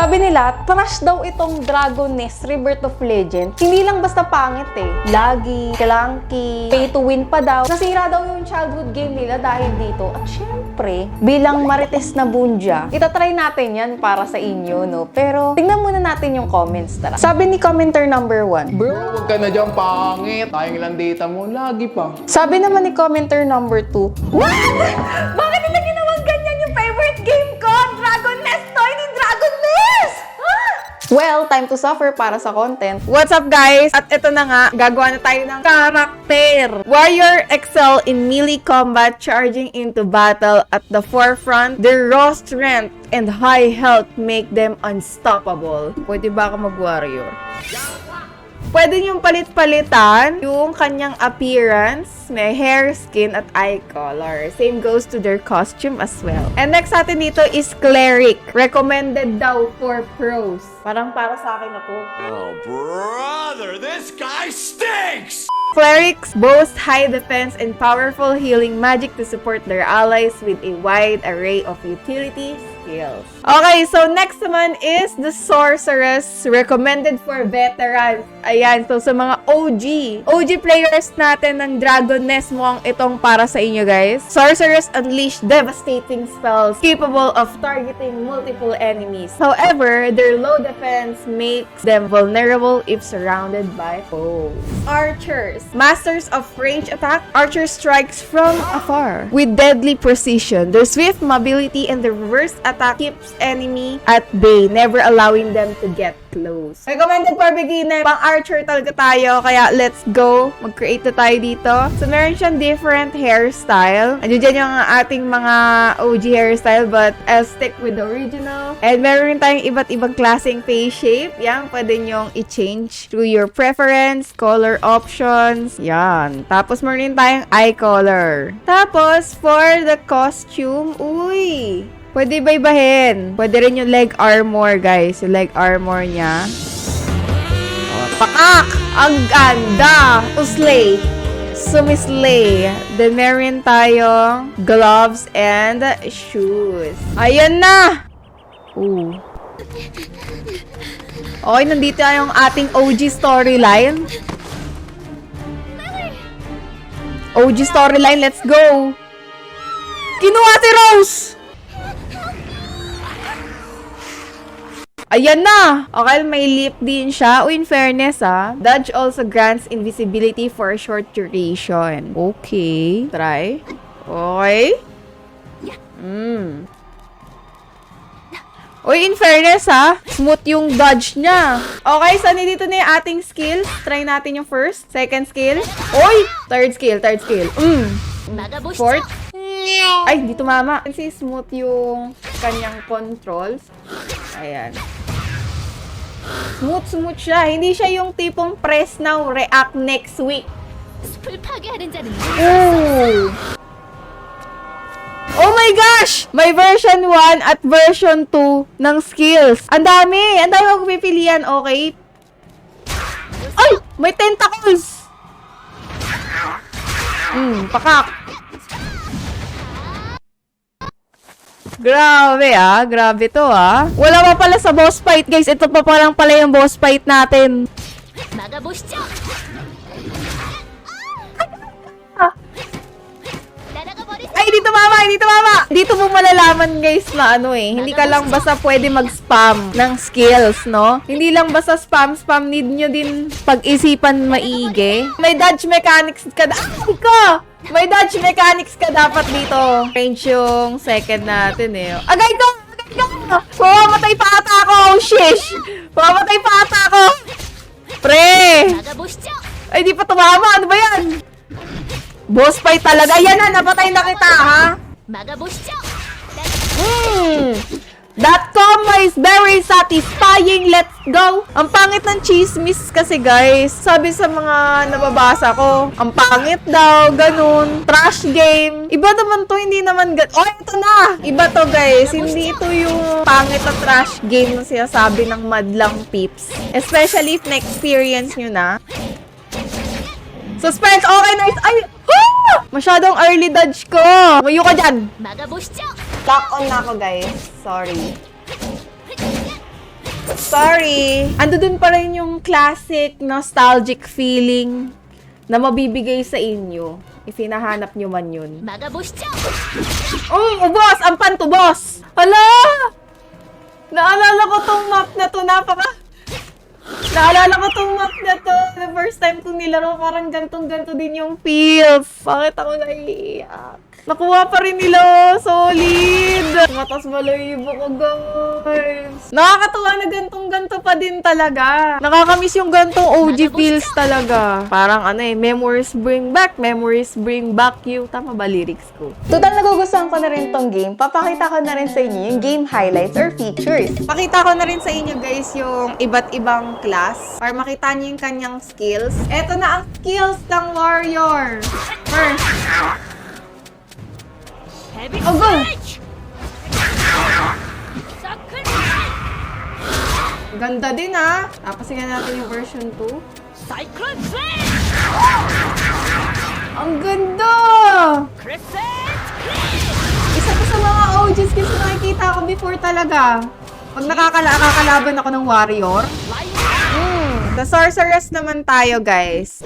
Sabi nila, trash daw itong Dragon Nest Rebirth of Legend. Hindi lang basta pangit eh. Lagi, clunky, pay to win pa daw. Nasira daw yung childhood game nila dahil dito. At syempre, bilang marites na bunja, itatry natin yan para sa inyo, no? Pero, tingnan muna natin yung comments, tara. Sabi ni commenter number one, Bro, huwag ka na dyan pangit. Sayang lang data mo. Lagi pa. Sabi naman ni commenter number 2, What? Bakit Well, time to suffer para sa content. What's up guys? At ito na nga, gagawa na tayo ng karakter. Warrior excel in melee combat, charging into battle at the forefront. Their raw strength and high health make them unstoppable. Pwede ba ako mag-warrior? Pwede niyong palit-palitan yung kanyang appearance, may hair, skin, at eye color. Same goes to their costume as well. And next natin dito is Cleric. Recommended daw for pros. Parang para sa akin na to. Oh, brother, this guy stinks! Clerics boast high defense and powerful healing magic to support their allies with a wide array of utility skills. Okay, so next naman is the Sorceress, recommended for veterans. Ayan, so sa mga OG, OG players natin ng Dragon Nest mukhang itong para sa inyo guys. Sorceress unleash devastating spells capable of targeting multiple enemies. However, their low defense makes them vulnerable if surrounded by foes. Archers, masters of range attack, archer strikes from afar with deadly precision. Their swift mobility and the reverse attack keeps enemy at bay, never allowing them to get close. Recommended for beginner, pang archer talaga tayo, kaya let's go. Mag-create na tayo dito. So, meron siyang different hairstyle. Andiyan dyan yung ating mga OG hairstyle, but I'll stick with the original. And meron rin tayong iba't ibang klaseng face shape. Yan, pwede nyong i-change through your preference, color options. Yan. Tapos meron rin tayong eye color. Tapos, for the costume, uy, Pwede ba? Pwede rin yung leg armor, guys. Yung leg armor niya. Oh, pakak! Ang ganda! Uslay! Sumislay. Then, meron tayong gloves and shoes. Ayan na! Ooh. Okay, nandito na yung ating OG storyline. OG storyline, let's go! Kinuha si Rose! Ayan na! Okay, may lip din siya. O, in fairness, ah. Dodge also grants invisibility for a short duration. Okay. Try. Okay. Mm. Uy, in fairness ha, smooth yung dodge niya. Okay, so nandito na yung ating skills. Try natin yung first, second skill. Uy! Third skill, third skill. Mm. Fourth. Ay, di tumama. Kasi smooth yung kanyang controls. Ayan smooth-smooth siya. Hindi siya yung tipong press now, react next week. Ooh. Oh my gosh! May version 1 at version 2 ng skills. Ang dami! Ang dami akong pipilian, okay? Ay! May tentacles! Hmm, pakak! Grabe ah, grabe to ah. Wala pa pala sa boss fight guys, ito pa parang pala yung boss fight natin. Ay, dito mama! Dito mama! Dito mo malalaman guys na ano eh. Hindi ka lang basta pwede mag-spam ng skills, no? Hindi lang basta spam-spam. Need nyo din pag-isipan maigi. May dodge mechanics ka. Ay, ko! May dodge mechanics ka dapat dito. Range yung second natin eh. Agay ko! Agay ko! Pumamatay pa ata ako! Oh, shish! Pumamatay pa ata ako! Pre! Ay, di pa tumama. Ano ba yan? Boss fight talaga. Yan na, napatay na kita, ha? Hmm. That comma is very satisfying. Let's go! Ang pangit ng chismis kasi guys. Sabi sa mga nababasa ko, ang pangit daw, ganun. Trash game. Iba naman to, hindi naman gan... Oh, ito na! Iba to guys. Hindi ito yung pangit na trash game na sinasabi ng madlang peeps. Especially if na-experience nyo na. Suspense! Okay, nice! Ay! Ah! Masyadong early dodge ko! Mayo ka dyan! Magabush Lock on na ako, guys. Sorry. Sorry. Ando dun pa rin yung classic, nostalgic feeling na mabibigay sa inyo. If hinahanap nyo man yun. Oh, um, ubos! Ang pantubos! Hala! Naalala ko tong map na to. Napaka... Naalala ko tong map na to. The first time kong nilaro, parang gantong-ganto din yung feel. Bakit ako naiiyak? Nakuha pa rin nila. oh. Solid! Matas balayibo ko, guys. Nakakatuwa na gantong-ganto pa din talaga. Nakakamiss yung gantong OG feels talaga. Parang ano eh, memories bring back, memories bring back you. Tama ba lyrics ko? Total nagugustuhan ko na rin tong game. Papakita ko na rin sa inyo yung game highlights or features. Pakita ko na rin sa inyo guys yung iba't ibang class para makita niyo yung kanyang skills. Eto na ang skills ng warrior. First, Heavy oh, damage! Ganda din ha. Tapasingan natin yung version 2. Cyclone Flame! Ang ganda! Crescent Isa ko sa mga OGs kasi nakikita ko before talaga. Pag nakakalaban ako ng warrior. Mm, the sorceress naman tayo guys.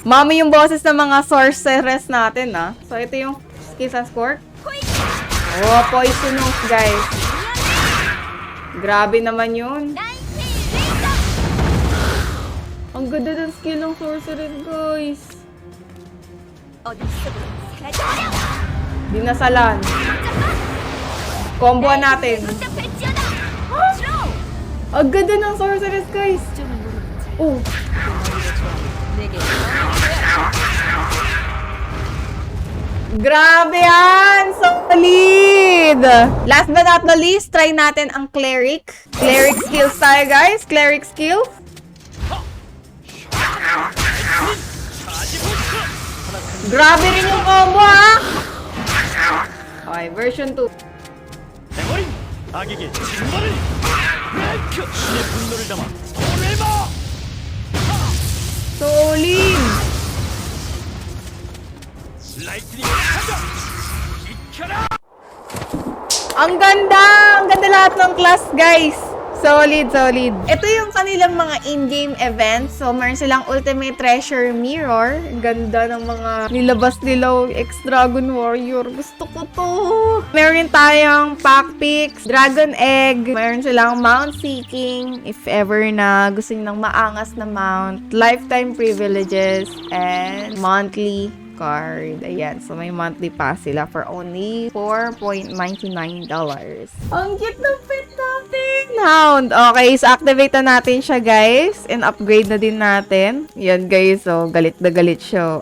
Mami yung boses ng mga sorceress natin, ah. So, ito yung Kiss and Squirt. Oh, poisonous, guys. Grabe naman yun. Ang ganda ng skill ng sorcerer, guys. Dinasalan. Combo natin. Ang ganda ng sorceress, guys. Oh. Sige. Grabe yan! Solid! Last but not the least, try natin ang cleric. Cleric skills tayo, guys. Cleric skills. Grabe rin yung combo, ha? Okay, version 2. 아기기 진발을! 신의 분노를 So, all in! Ang ganda! Ang ganda lahat ng class, guys! Solid, solid. Ito yung kanilang mga in-game events. So, meron silang Ultimate Treasure Mirror. Ganda ng mga nilabas nila Ex-Dragon Warrior. Gusto ko to! Meron tayong Pack Picks, Dragon Egg. Meron silang Mount Seeking. If ever na gusto nyo ng maangas na mount. Lifetime Privileges. And monthly card. Ayan. So, may monthly pass sila for only $4.99. Ang cute ng pet natin! Hound. Okay, so activate na natin siya, guys. And upgrade na din natin. Yan, guys. So, galit na galit siya.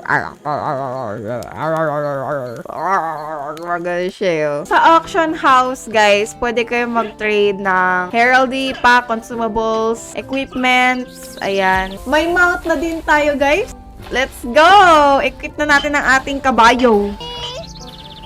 Magalit siya. oh. Sa auction house, guys, pwede kayo mag-trade ng heraldry, pack, consumables, equipments. Ayan. May mount na din tayo, guys. Let's go! Equip na natin ang ating kabayo.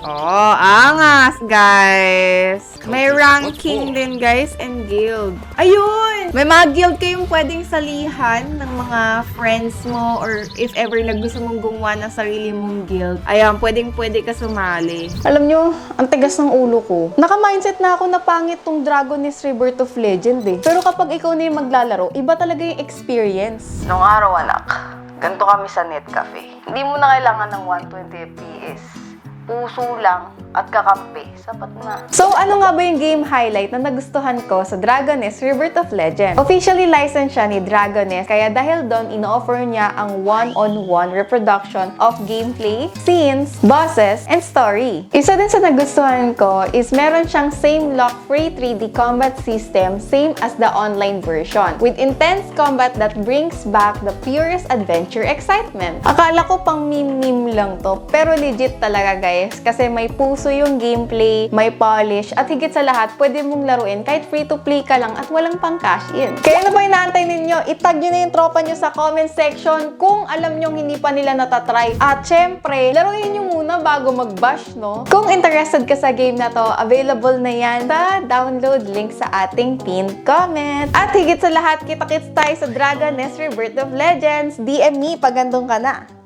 Oh, angas, guys. May ranking din, guys, and guild. Ayun! May mga guild kayong pwedeng salihan ng mga friends mo or if ever na gusto mong gumawa ng sarili mong guild. Ayan, pwedeng pwede ka sumali. Alam nyo, ang tigas ng ulo ko. Naka-mindset na ako na pangit tong Dragon is Rebirth of Legend eh. Pero kapag ikaw na yung maglalaro, iba talaga yung experience. Nung araw, anak, ganito kami sa Net Cafe. Hindi mo na kailangan ng 120 FPS puso lang at kakampi. Sapat na. So, ano nga ba yung game highlight na nagustuhan ko sa Dragoness Rebirth of Legend? Officially licensed siya ni Dragoness, kaya dahil doon, ino-offer niya ang one-on-one reproduction of gameplay, scenes, bosses, and story. Isa din sa nagustuhan ko is meron siyang same lock free 3D combat system, same as the online version, with intense combat that brings back the purest adventure excitement. Akala ko pang meme-meme lang to, pero legit talaga guys, kasi may puso yung gameplay, may polish, at higit sa lahat, pwede mong laruin kahit free-to-play ka lang at walang pang cash in. Kaya ano ba inaantay ninyo? Itag nyo na yung tropa nyo sa comment section kung alam nyo hindi pa nila natatry. At syempre, laruin nyo muna bago mag-bash, no? Kung interested ka sa game na to, available na yan sa download link sa ating pinned comment. At higit sa lahat, kita-kits tayo sa Dragon Nest Rebirth of Legends. DM me pag ka na.